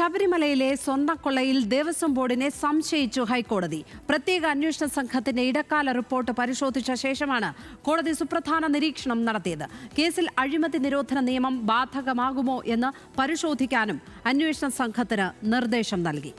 ശബരിമലയിലെ സ്വർണക്കൊള്ളയിൽ ദേവസ്വം ബോർഡിനെ സംശയിച്ചു ഹൈക്കോടതി. പ്രത്യേക അന്വേഷണ സംഘത്തിന്റെ ഇടക്കാല റിപ്പോർട്ട് പരിശോധിച്ച ശേഷമാണ് കോടതി സുപ്രധാന നിരീക്ഷണം നടത്തിയത്. കേസിൽ അഴിമതി നിരോധന നിയമം ബാധകമാകുമോ എന്ന് പരിശോധിക്കാനും അന്വേഷണ സംഘത്തിന് നിർദ്ദേശം നൽകി.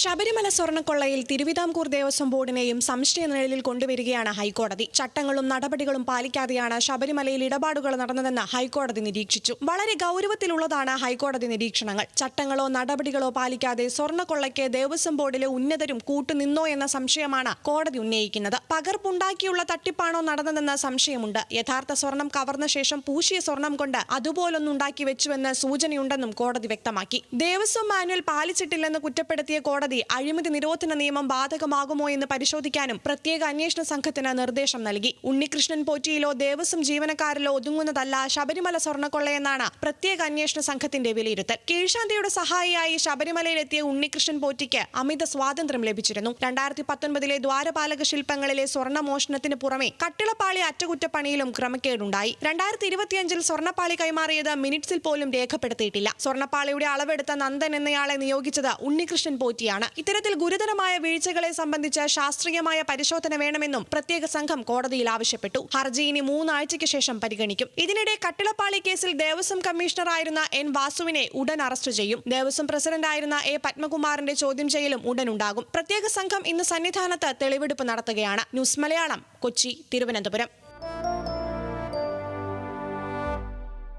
ശബരിമല സ്വർണക്കൊള്ളയിൽ തിരുവിതാംകൂർ ദേവസ്വം ബോർഡിനെയും സംശയ നിഴലിൽ കൊണ്ടുവരികയാണ് ഹൈക്കോടതി. ചട്ടങ്ങളും നടപടികളും പാലിക്കാതെയാണ് ശബരിമലയിൽ ഇടപാടുകൾ നടന്നതെന്ന് ഹൈക്കോടതി നിരീക്ഷിച്ചു. വളരെ ഗൗരവത്തിലുള്ളതാണ് ഹൈക്കോടതി നിരീക്ഷണങ്ങൾ. ചട്ടങ്ങളോ നടപടികളോ പാലിക്കാതെ സ്വർണക്കൊള്ളയ്ക്ക് ദേവസ്വം ബോർഡിലെ ഉന്നതരും കൂട്ടുനിന്നോ എന്ന സംശയമാണ് കോടതി ഉന്നയിക്കുന്നത്. പകർപ്പുണ്ടാക്കിയുള്ള തട്ടിപ്പാണോ നടന്നതെന്ന് സംശയമുണ്ട്. യഥാർത്ഥ സ്വർണം കവർന്ന ശേഷം പൂശിയ സ്വർണം കൊണ്ട് അതുപോലൊന്നുണ്ടാക്കി വെച്ചുവെന്ന് സൂചനയുണ്ടെന്നും കോടതി വ്യക്തമാക്കി. ദേവസ്വം മാനുവൽ പാലിച്ചിട്ടില്ലെന്ന് കുറ്റപ്പെടുത്തിയ കോടതി അഴിമതി നിരോധന നിയമം ബാധകമാകുമോ എന്ന് പരിശോധിക്കാനും പ്രത്യേക അന്വേഷണ സംഘത്തിന് നിർദ്ദേശം നൽകി. ഉണ്ണികൃഷ്ണൻ പോറ്റിയിലോ ദേവസ്വം ജീവനക്കാരിലോ ഒതുങ്ങുന്നതല്ല ശബരിമല സ്വർണക്കൊള്ളയെന്നാണ് പ്രത്യേക അന്വേഷണ സംഘത്തിന്റെ വിലയിരുത്തൽ. കീഴ്ശാന്തിയുടെ സഹായിയായി ശബരിമലയിലെത്തിയ ഉണ്ണികൃഷ്ണൻ പോറ്റിക്ക് അമിത സ്വാതന്ത്ര്യം ലഭിച്ചിരുന്നു. രണ്ടായിരത്തി പത്തൊൻപതിലെ ദ്വാരപാലക ശില്പങ്ങളിലെ സ്വർണമോഷണത്തിന് പുറമെ കട്ടിളപ്പാളി അറ്റകുറ്റപ്പണിയിലും ക്രമക്കേടുണ്ടായി. രണ്ടായിരത്തി ഇരുപത്തിയഞ്ചിൽ സ്വർണപ്പാളി കൈമാറിയത് മിനിറ്റ്സിൽ പോലും രേഖപ്പെടുത്തിയിട്ടില്ല. സ്വർണപ്പാളിയുടെ അളവെടുത്ത നന്ദൻ എന്നയാളെ നിയോഗിച്ചത് ഉണ്ണികൃഷ്ണൻ പോറ്റിയാണ്. ഇത്തരത്തിൽ ഗുരുതരമായ വീഴ്ചകളെ സംബന്ധിച്ച് ശാസ്ത്രീയമായ പരിശോധന വേണമെന്നും പ്രത്യേക സംഘം കോടതിയിൽ ആവശ്യപ്പെട്ടു. ഹർജി ഇനി മൂന്നാഴ്ചയ്ക്ക് ശേഷം പരിഗണിക്കും. ഇതിനിടെ കട്ടിളപ്പാളി കേസിൽ ദേവസ്വം കമ്മീഷണറായിരുന്ന എൻ വാസുവിനെ ഉടൻ അറസ്റ്റ് ചെയ്യും. ദേവസ്വം പ്രസിഡന്റായിരുന്ന എ പത്മകുമാറിന്റെ ചോദ്യം ചെയ്യലും ഉടൻ ഉണ്ടാകും പ്രത്യേക സംഘം ഇന്ന് സന്നിധാനത്ത് തെളിവെടുപ്പ് നടത്തുകയാണ്. ന്യൂസ് മലയാളം കൊച്ചി തിരുവനന്തപുരം.